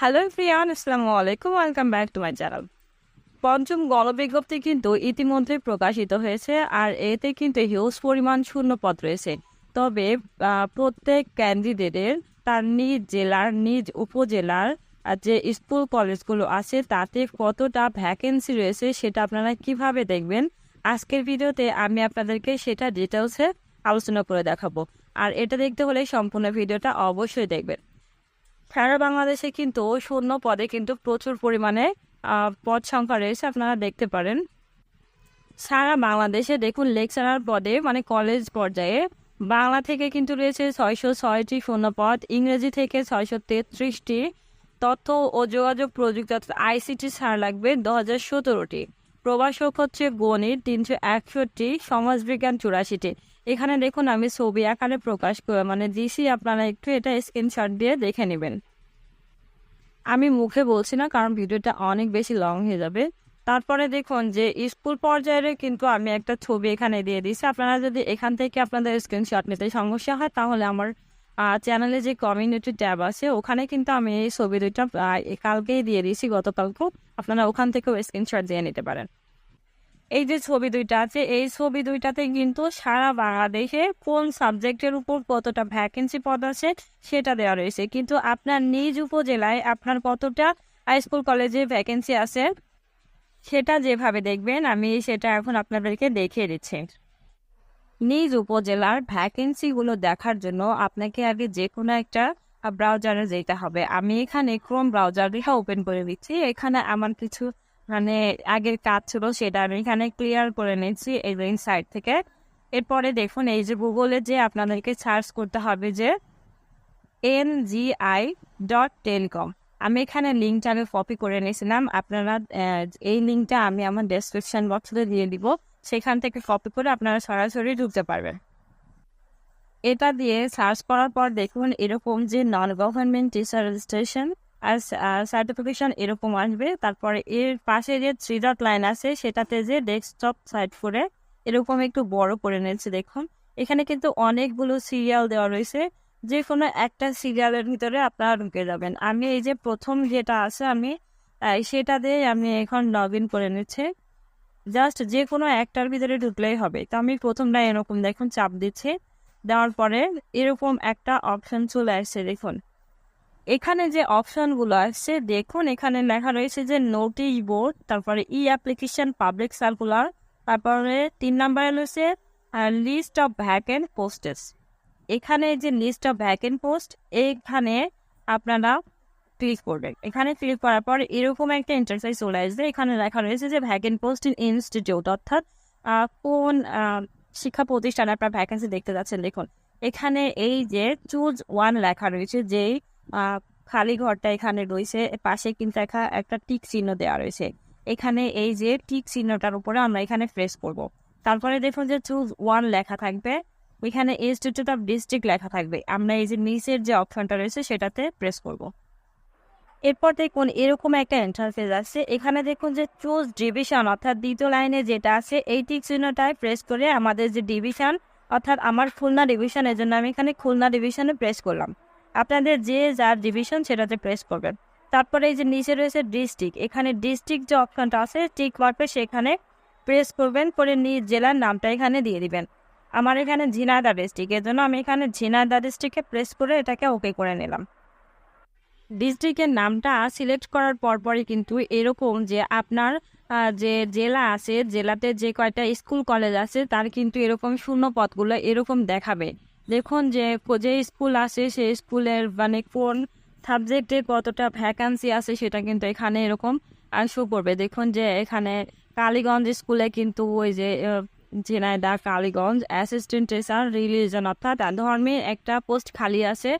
Hello ফ্রিয়ান আসসালামু আলাইকুম welcome back to my channel পঞ্চম গণবিজ্ঞপ্তি কিন্তু ইতিমধ্যে প্রকাশিত হয়েছে আর এতে কিন্তু হিউজ পরিমাণ শূন্য পদ রয়েছে। তবে প্রত্যেক ক্যান্ডিডেটের তার নিজ জেলার, নিজ উপজেলার যে স্কুল, কলেজগুলো আছে, তাতে কতটা ভ্যাকেন্সি রয়েছে সেটা আপনারা কীভাবে দেখবেন? আজকের ভিডিওতে আমি আপনাদেরকে সেটা ডিটেলসে আলোচনা করে দেখাবো। আর এটা দেখতে হলে সম্পূর্ণ ভিডিওটা অবশ্যই দেখবেন। সারা বাংলাদেশে কিন্তু শূন্য পদে কিন্তু প্রচুর পরিমাণে পদ সংখ্যা রয়েছে, আপনারা দেখতে পারেন। সারা বাংলাদেশে দেখুন লেকচারার পদে মানে কলেজ পর্যায়ে, বাংলা থেকে কিন্তু রয়েছে ছয়শো ছয়টি শূন্য পদ, ইংরেজি থেকে ছয়শো তেত্রিশটি, তথ্য ও যোগাযোগ প্রযুক্তি অর্থাৎ আইসিটি ছাড় লাগবে দু হাজার সতেরোটি, প্রভাষক হচ্ছে গণিত তিনশো একষট্টি, সমাজবিজ্ঞান চুরাশিটি। এখানে দেখুন, আমি ছবি আকারে প্রকাশ করে মানে দিছি, আপনারা একটু এটা স্ক্রিনশট দিয়ে দেখে নেবেন। আমি মুখে বলছি না, কারণ ভিডিওটা অনেক বেশি লং হয়ে যাবে। তারপরে দেখুন যে, স্কুল পর্যায়ে কিন্তু আমি একটা ছবি এখানে দিয়ে দিয়েছি। আপনারা যদি এখান থেকে আপনাদের স্ক্রিনশট নিতে সমস্যা হয়, তাহলে আমার চ্যানেলে যে কমিউনিটি ট্যাব আছে, ওখানে কিন্তু আমি এই ছবি দুইটা কালকেই দিয়ে দিয়েছি গতকালকেও আপনারা ওখান থেকেও স্ক্রিনশট দিয়ে নিতে পারেন। এই যে ছবি দুইটা আছে, এই ছবি দুইটাতে কিন্তু সারা বাংলাদেশে কোন সাবজেক্টের উপর কতটা ভ্যাকেন্সি পদ আছে সেটা দেওয়া রয়েছে। কিন্তু আপনার নিজ উপজেলায় আপনার কতটা স্কুল কলেজে ভ্যাকেন্সি আছে সেটা যেভাবে দেখবেন, আমি সেটা এখন আপনাদেরকে দেখিয়ে দিচ্ছি। নিজ উপজেলার ভ্যাকেন্সিগুলো দেখার জন্য আপনাকে আগে যে কোনো একটা ব্রাউজারে যেতে হবে। আমি এখানে ক্রোম ব্রাউজারটা ওপেন করে দিচ্ছি। এখানে আমার কিছু মানে আগের কাজ ছিল সেটা আমি এখানে ক্লিয়ার করে নিচ্ছি এই সাইট থেকে। এরপরে দেখুন, এই যে গুগলে যে আপনাদেরকে সার্চ করতে হবে যে N G I dot telecom আমি এখানে লিঙ্কটা আমি কপি করে নিয়েছিলাম, আপনারা এই লিঙ্কটা আমি আমার ডেসক্রিপশন বক্সে দিয়ে দিব, সেখান থেকে কপি করে আপনারা সরাসরি ঢুকতে পারবেন। এটা দিয়ে সার্চ করার পর দেখুন, এরকম যে নন গভর্নমেন্ট টিচার রেজিস্ট্রেশন আর সার্টিফিকেশন এরকম আসবে। তারপরে এর পাশে যে থ্রি ডট লাইন আছে, সেটাতে যে ডেস্কটপ সাইট করে এরকম একটু বড় করে নিয়েছে, দেখুন। এখানে কিন্তু অনেকগুলো সিরিয়াল দেওয়া রয়েছে। যে কোনো একটা সিরিয়ালের ভিতরে আপনারা ঢুকে যাবেন। আমি এই যে প্রথম যেটা আছে, আমি সেটা দিয়ে আমি এখন লগ ইন করে নিচ্ছে। জাস্ট যে কোনো একটার ভিতরে ঢুকলেই হবে। তো আমি প্রথমটা এরকম দেখুন, চাপ দিচ্ছি। দেওয়ার পরে এরকম একটা অপশন চলে আসছে, দেখুন। এখানে যে অপশনগুলো আসছে দেখুন এখানে লেখা রয়েছে যে নোটিশ বোর্ড তারপরে ই অ্যাপ্লিকেশন পাবলিক সার্কুলার তারপরে তিন নম্বরে রয়েছে লিস্ট অফ ভ্যাকেন্ট পোস্টেস এখানে যে লিস্ট অফ ভ্যাকেন্ট পোস্ট এইখানে আপনারা ক্লিক করবেন। এখানে ক্লিক করার পর এরকম একটা ইন্টারফেস চলে আসবে। এখানে লেখা রয়েছে যে ভ্যাকেন্ট পোস্ট ইন ইনস্টিটিউট অর্থাৎ কোন শিক্ষা প্রতিষ্ঠানে আপনার ভ্যাকেন্সি দেখতে যাচ্ছেন। দেখুন, এখানে এই যে চুজ ওয়ান লেখা রয়েছে, যেই খালি ঘরটা এখানে রয়েছে। পাশে কিন্তু একটা একটা টিক চিহ্ন দেওয়া রয়েছে। এখানে এই যে টিক চিহ্নটার উপরে আমরা এখানে প্রেস করব। তারপরে দেখুন যে চুজ ওয়ান লেখা থাকবে। ওইখানে ইনস্টিটিউট অফ ডিস্ট্রিক্ট লেখা থাকবে। আমরা এই যে নিচের যে অপশনটা রয়েছে সেটাতে প্রেস করব। এরপর দেখুন এরকম একটা ইন্টারফেস আছে। এখানে দেখুন যে চুজ ডিভিশন অর্থাৎ দ্বিতীয় লাইনে যেটা আছে, এই টিক চিহ্নটায় প্রেস করে আমাদের যে ডিভিশন অর্থাৎ আমার খুলনা ডিভিশনের জন্য আমি এখানে খুলনা ডিভিশনে প্রেস করলাম। আপনাদের যে যার ডিভিশন সেটাতে প্রেস করবেন। তারপরে এই যে নিচে রয়েছে ডিস্ট্রিক্ট এখানে ডিস্ট্রিক্ট যে অপশনটা আছে টিক মারবে সেখানে প্রেস করবেন, করে নিজ জেলার নামটা এখানে দিয়ে দিবেন। আমার এখানে ঝিনাইদা ডিস্ট্রিক্ট এর জন্য আমি এখানে ঝিনাইদা ডিস্ট্রিক্টে প্রেস করে এটাকে ওকে করে নিলাম। ডিস্ট্রিক্টের নামটা সিলেক্ট করার পরপরই কিন্তু এরকম যে আপনার যে জেলা আছে, জেলাতে যে কয়টা স্কুল কলেজ আছে, তার কিন্তু এরকম শূন্য পথগুলো এরকম দেখাবে। দেখুন যে যে স্কুল আছে, সেই স্কুলের মানে কোন সাবজেক্টে কতটা ভ্যাকান্সি আছে সেটা কিন্তু এখানে এরকম শো করবে। দেখুন যে এখানে কালীগঞ্জ স্কুলে কিন্তু ওই যে Jhenaida Kaliganj assistant teacher religion অর্থাৎ ধর্মের একটা পোস্ট খালি আছে,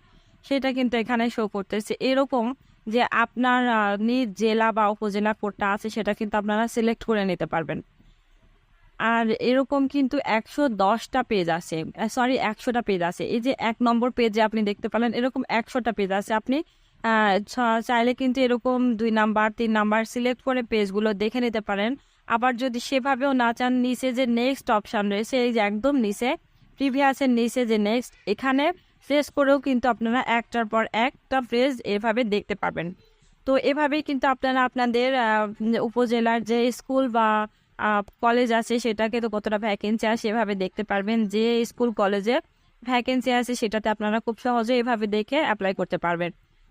সেটা কিন্তু এখানে শো করতেছে। এরকম যে আপনার নিজ জেলা বা উপজেলা কোডটা আছে সেটা কিন্তু আপনারা সিলেক্ট করে নিতে পারবেন। আর এরকম কিন্তু একশো দশটা পেজ আছে। সরি একশোটা পেজ আছে। এই যে এক নম্বর পেজে আপনি দেখতে পেলেন এরকম একশোটা পেজ আছে। আপনি চাইলে কিন্তু এরকম দুই নাম্বার তিন নাম্বার সিলেক্ট করে পেজগুলো দেখে নিতে পারেন। আবার যদি সেভাবেও না চান, নিচে যে নেক্সট অপশান রয়েছে, এই যে একদম নিচে প্রিভিয়াসের নিচে যে নেক্সট এখানে প্রেস করেও কিন্তু আপনারা একটার পর একটা প্রেস এভাবে দেখতে পাবেন তো এভাবেই কিন্তু আপনারা আপনাদের উপজেলার যে স্কুল বা কলেজ আছে, সেটাকে তো কতটা ভ্যাকেন্সি আছে এভাবে দেখতে পারবেন। যে স্কুল কলেজে ভ্যাকেন্সি আছে, সেটাতে আপনারা খুব সহজে এভাবে দেখে অ্যাপ্লাই করতে পারবেন।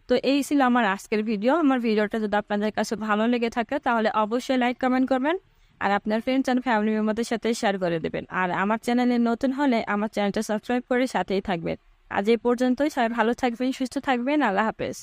তো এই ছিল আমার আজকের ভিডিও আমার ভিডিওটা যদি আপনাদের কাছে ভালো লেগে থাকে, তাহলে অবশ্যই লাইক কমেন্ট করবেন আর আপনার ফ্রেন্ডস অ্যান্ড ফ্যামিলি মেম্বারদের সাথে শেয়ার করে দেবেন। আর আমার চ্যানেলে নতুন হলে আমার চ্যানেলটা সাবস্ক্রাইব করে সাথেই থাকবেন। আজ এই পর্যন্তই। সবাই ভালো থাকবেন, সুস্থ থাকবেন। আল্লাহ হাফেজ।